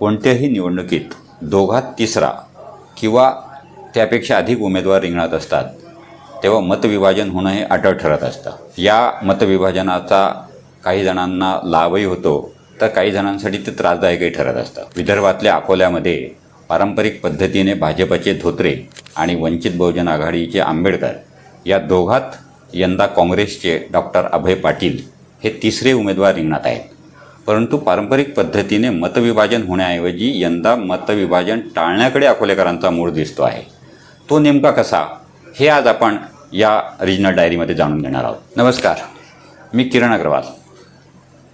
कोणत्याही निवडणुकीत दोघात तिसरा किंवा त्यापेक्षा अधिक उमेदवार रिंगणात असतात तेव्हा मतविभाजन होणं हे अटळ ठरत असतं. या मतविभाजनाचा काही जणांना लाभही होतो तर काही जणांसाठी ते त्रासदायकही ठरत असतं. विदर्भातल्या अकोल्यामध्ये पारंपरिक पद्धतीने भाजपचे धोत्रे आणि वंचित बहुजन आघाडीचे आंबेडकर या दोघात यंदा काँग्रेसचे डॉक्टर अभय पाटील हे तिसरे उमेदवार रिंगणात आहेत. परंतु पारंपरिक पद्धतीने मतविभाजन होण्याऐवजी यंदा मतविभाजन टाळण्याकडे अकोलेकरांचा मूळ दिसतो आहे. तो नेमका कसा? हे आज आपण या रिजनल डायरीमध्ये जाणून घेणार आहोत. नमस्कार. मी किरण अग्रवाल.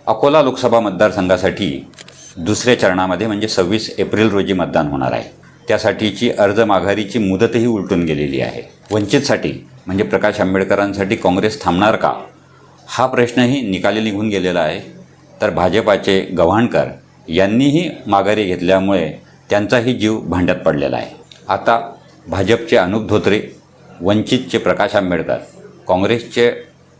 अकोला लोकसभा मतदारसंघासाठी दुसऱ्या चरणामध्ये म्हणजे सव्वीस एप्रिल रोजी मतदान होणार आहे. त्यासाठीची अर्ज माघारीची मुदतही उलटून गेलेली आहे. वंचितसाठी म्हणजे प्रकाश आंबेडकरांसाठी काँग्रेस थांबणार का? हा प्रश्नही निकाली निघून गेलेला आहे. तर भाजपाचे गव्हाणकर यांनीही माघारी घेतल्यामुळे त्यांचाही जीव भांड्यात पडलेला आहे. आता भाजपचे अनुप धोत्रे वंचितचे प्रकाश आंबेडकर काँग्रेसचे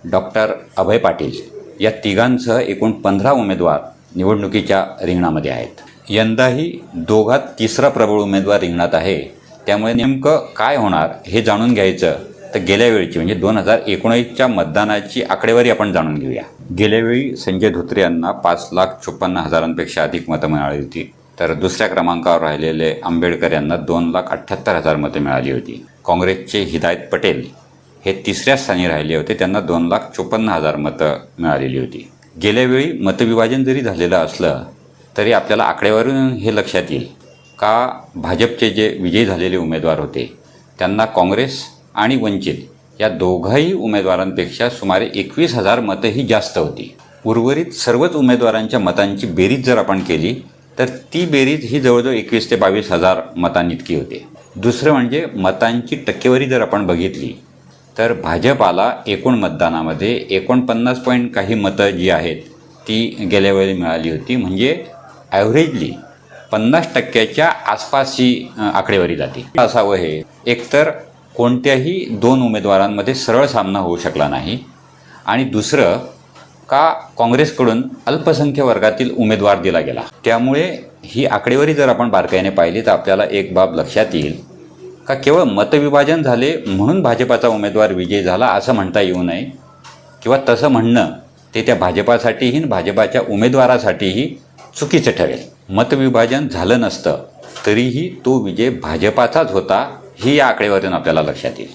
डॉक्टर अभय पाटील या तिघांसह एकूण पंधरा उमेदवार निवडणुकीच्या रिंगणामध्ये आहेत. यंदाही दोघात तिसरा प्रबळ उमेदवार रिंगणात आहे. त्यामुळे नेमकं काय होणार हे जाणून घ्यायचं तर गेल्या वेळची म्हणजे दोन हजार एकोणीसच्या मतदानाची आकडेवारी आपण जाणून घेऊया. गेल्या वेळी संजय धोत्रे यांना पाच लाख चोपन्न हजारांपेक्षा अधिक मतं मिळाली होती. तर दुसऱ्या क्रमांकावर राहिलेले आंबेडकर यांना दोन लाख अठ्ठ्याहत्तर हजार मतं मिळाली होती. काँग्रेसचे हिदायत पटेल हे तिसऱ्या स्थानी राहिले होते. त्यांना दोन लाख चोपन्न हजार मतं मिळालेली होती. गेल्या वेळी मतविभाजन जरी झालेलं असलं तरी आपल्याला आकडेवारीवरून हे लक्षात येईल का भाजपचे जे विजयी झालेले उमेदवार होते त्यांना काँग्रेस आणि वंचित. या दोघाही उमेदवारांपेक्षा सुमारे एकवीस हजार मतं ही जास्त होती. उर्वरित सर्वच उमेदवारांच्या मतांची बेरीज जर आपण केली तर ती बेरीज ही जवळजवळ एकवीस ते बावीस हजार मतांइतकी होते. दुसरं म्हणजे मतांची टक्केवारी जर आपण बघितली तर भाजपाला एकूण मतदानामध्ये एकोणपन्नास पॉईंट काही मतं जी आहेत ती गेल्या वेळी मिळाली होती. म्हणजे ॲव्हरेजली पन्नास टक्क्याच्या आसपास ही आकडेवारी जाते. असावं हे एकतर कोणत्याही दोन उमेदवारांमध्ये सरळ सामना होऊ शकला नाही. आणि दुसरं का काँग्रेसकडून अल्पसंख्य वर्गातील उमेदवार दिला गेला? त्यामुळे ही आकडेवारी जर आपण बारकाईने पाहिली तर आपल्याला एक बाब लक्षात येईल का केवळ मतविभाजन झाले म्हणून भाजपाचा उमेदवार विजयी झाला असं म्हणता येऊ नये किंवा तसं म्हणणं ते त्या भाजपासाठीही भाजपाच्या उमेदवारासाठीही चुकीचं ठरेल. मतविभाजन झालं नसतं तरीही तो विजय भाजपाचाच होता ही या आकडेवारीतून आपल्याला लक्षात येईल.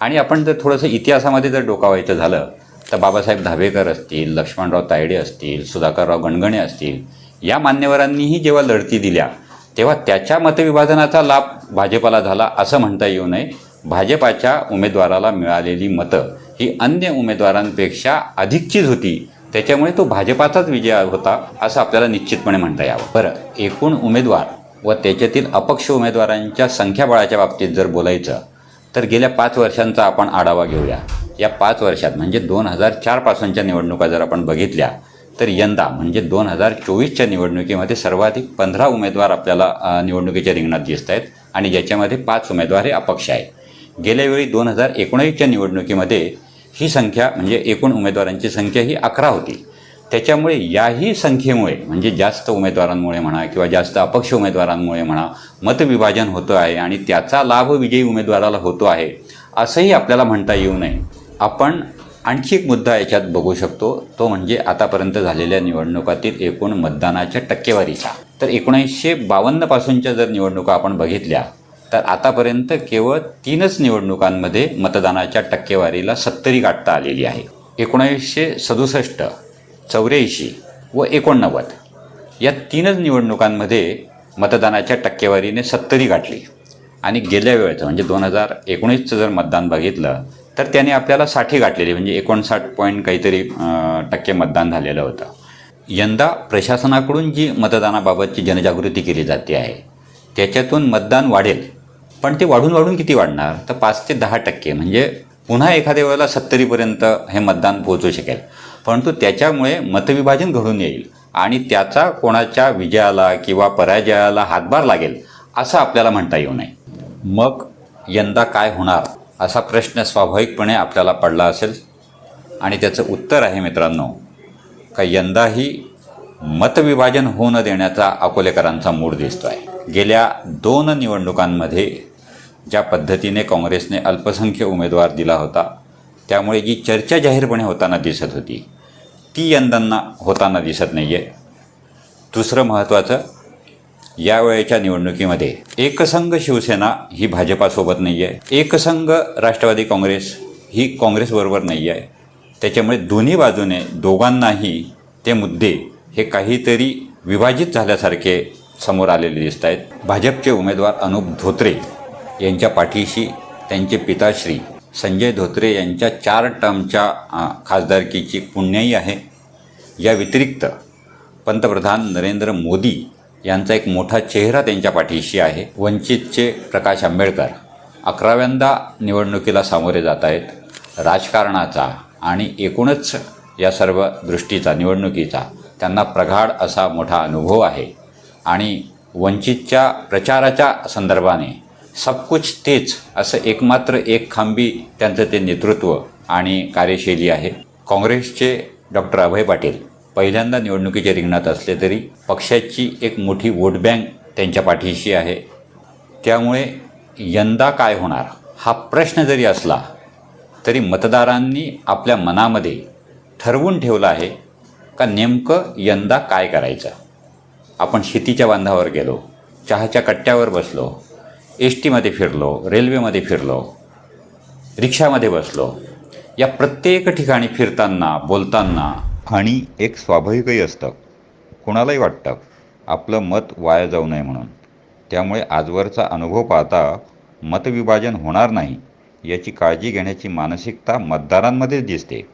आणि आपण जर थोडंसं इतिहासामध्ये जर डोकावायचं झालं तर बाबासाहेब धाबेकर असतील लक्ष्मणराव तायडे असतील सुधाकरराव गणगणे असतील या मान्यवरांनीही जेव्हा लढती दिल्या तेव्हा त्याच्या मतविभाजनाचा लाभ भाजपाला झाला असं म्हणता येऊ नये. भाजपाच्या उमेदवाराला मिळालेली मतं ही अन्य उमेदवारांपेक्षा अधिकचीच होती. त्याच्यामुळे तो भाजपाचाच विजय होता असं आपल्याला निश्चितपणे म्हणता यावं. बरं एकूण उमेदवार व त्याच्यातील अपक्ष उमेदवारांच्या संख्याबळाच्या बाबतीत जर बोलायचं तर गेल्या पाच वर्षांचा आपण आढावा घेऊया. या पाच वर्षात म्हणजे दोन हजार चारपासूनच्या निवडणुका जर आपण बघितल्या तर यंदा म्हणजे दोन हजार चोवीसच्या निवडणुकीमध्ये सर्वाधिक पंधरा उमेदवार आपल्याला निवडणुकीच्या रिंगणात दिसत आहेत आणि ज्याच्यामध्ये पाच उमेदवार हे अपक्ष आहेत. गेल्या वेळी दोन हजार एकोणीसच्या निवडणुकीमध्ये ही संख्या म्हणजे एकूण उमेदवारांची संख्या ही अकरा होती. त्याच्यामुळे याही संख्येमुळे म्हणजे जास्त उमेदवारांमुळे म्हणा किंवा जास्त अपक्ष उमेदवारांमुळे म्हणा मतविभाजन होतं आहे आणि त्याचा लाभ विजयी उमेदवाराला होतो आहे असंही आपल्याला म्हणता येऊ नये. आपण आणखी एक मुद्दा याच्यात बघू शकतो तो म्हणजे आतापर्यंत झालेल्या निवडणुकातील एकूण मतदानाच्या टक्केवारीचा. तर एकोणीसशे बावन्नपासूनच्या जर निवडणुका आपण बघितल्या तर आतापर्यंत केवळ तीनच निवडणुकांमध्ये मतदानाच्या टक्केवारीला सत्तरी गाठता आलेली आहे. एकोणीसशे सदुसष्ट चौऱ्याऐंशी व एकोणनव्वद या तीनच निवडणुकांमध्ये मतदानाच्या टक्केवारीने सत्तरी गाठली. आणि गेल्या वेळेचं म्हणजे दोन हजार एकोणीसचं जर मतदान बघितलं तर त्याने आपल्याला साठी गाठलेली म्हणजे एकोणसाठ पॉईंट काहीतरी टक्के मतदान झालेलं होतं. यंदा प्रशासनाकडून जी मतदानाबाबतची जनजागृती केली जाते आहे त्याच्यातून मतदान वाढेल. पण ते वाढून वाढून किती वाढणार? तर पाच ते दहा टक्के म्हणजे पुन्हा एखाद्या वेळेला सत्तरीपर्यंत हे मतदान पोहोचू शकेल. परंतु त्याच्यामुळे मतविभाजन घडून येईल आणि त्याचा कोणाच्या विजयाला किंवा पराजयाला हातभार लागेल असं आपल्याला म्हणता येऊ नये. मग यंदा काय होणार असा प्रश्न स्वाभाविकपणे आपल्याला पडला असेल? आणि त्याचं उत्तर आहे मित्रांनो का यंदाही मतविभाजन होऊ न देण्याचा अकोलेकरांचा मूड दिसतो आहे गेल्या दोन निवडणुकांमध्ये ज्या पद्धतीने काँग्रेसने अल्पसंख्य उमेदवार दिला होता त्यामुळे जी चर्चा जाहीरपणे होताना दिसत होती ती यंदांना होताना दिसत नाही आहे दुसरं महत्त्वाचं यावेळेच्या निवडणुकीमध्ये एकसंघ शिवसेना ही भाजपासोबत नाही आहे एकसंघ राष्ट्रवादी काँग्रेस ही काँग्रेसबरोबर नाही आहे त्याच्यामुळे दोन्ही बाजूने दोघांनाही ते मुद्दे हे काहीतरी विभाजित झाल्यासारखे समोर आलेले दिसत आहेत भाजपचे उमेदवार अनुप धोत्रे यांच्या पाठीशी त्यांचे पिताश्री संजय धोत्रे यांच्या चार टर्मच्या खासदारकीची पुण्याई आहे. या व्यतिरिक्त पंतप्रधान नरेंद्र मोदी यांचा एक मोठा चेहरा त्यांच्या पाठीशी आहे. वंचितचे प्रकाश आंबेडकर अकराव्यांदा निवडणुकीला सामोरे जात आहेत. राजकारणाचा आणि एकूणच या सर्व दृष्टीचा निवडणुकीचा त्यांना प्रगाढ असा मोठा अनुभव आहे. आणि वंचितच्या प्रचाराच्या संदर्भाने सब कुछ तेच असं एकमात्र एक खांबी त्यांचं ते नेतृत्व आणि कार्यशैली आहे. काँग्रेसचे डॉक्टर अभय पाटील पहिल्यांदा निवडणुकीच्या रिंगणात असले तरी पक्षाची एक मोठी वोट बँक त्यांच्या पाठीशी आहे. त्यामुळे यंदा काय होणार हा प्रश्न जरी असला तरी मतदारांनी आपल्या मनामध्ये ठरवून ठेवलं आहे का नेमकं यंदा काय करायचं? आपण शेतीच्या बांधावर गेलो चहाच्या कट्ट्यावर बसलो एस टीमध्ये फिरलो रेल्वेमध्ये फिरलो रिक्षामध्ये बसलो या प्रत्येक ठिकाणी फिरताना बोलताना आणि एक स्वाभाविकही असतं. कोणालाही वाटतं आपलं मत वाया जाऊ नये म्हणून. त्यामुळे आजवरचा अनुभव पाहता मतविभाजन होणार नाही याची काळजी घेण्याची मानसिकता मतदारांमध्येच दिसते.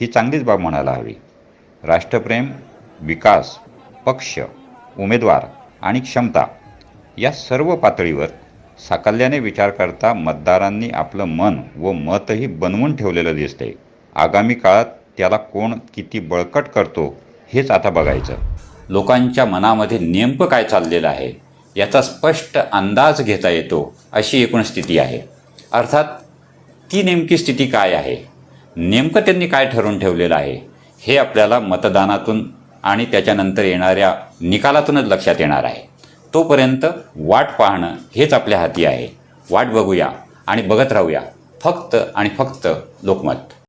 ही चांगलीच बाब म्हणायला हवी. राष्ट्रप्रेम विकास पक्ष उमेदवार आणि क्षमता या सर्व पातळीवर साकल्याने विचार करता मतदारांनी आपलं मन व मतही बनवून ठेवलेलं दिसते आगामी काळात त्याला कोण किती बळकट करतो हेच आता बघायचं. लोकांच्या मनामध्ये नेमकं काय चाललेलं आहे याचा स्पष्ट अंदाज घेता येतो अशी एकूण स्थिती आहे. अर्थात ती नेमकी स्थिती काय आहे? नेमकं त्यांनी काय ठरवून ठेवलेलं आहे? हे आपल्याला मतदानातून आणि त्याच्यानंतर येणाऱ्या निकालातूनच लक्षात येणार आहे. तोपर्यंत वाट पाहणं हेच आपल्या हाती आहे. वाट बघूया आणि बघत राहूया. फक्त आणि फक्त लोकमत.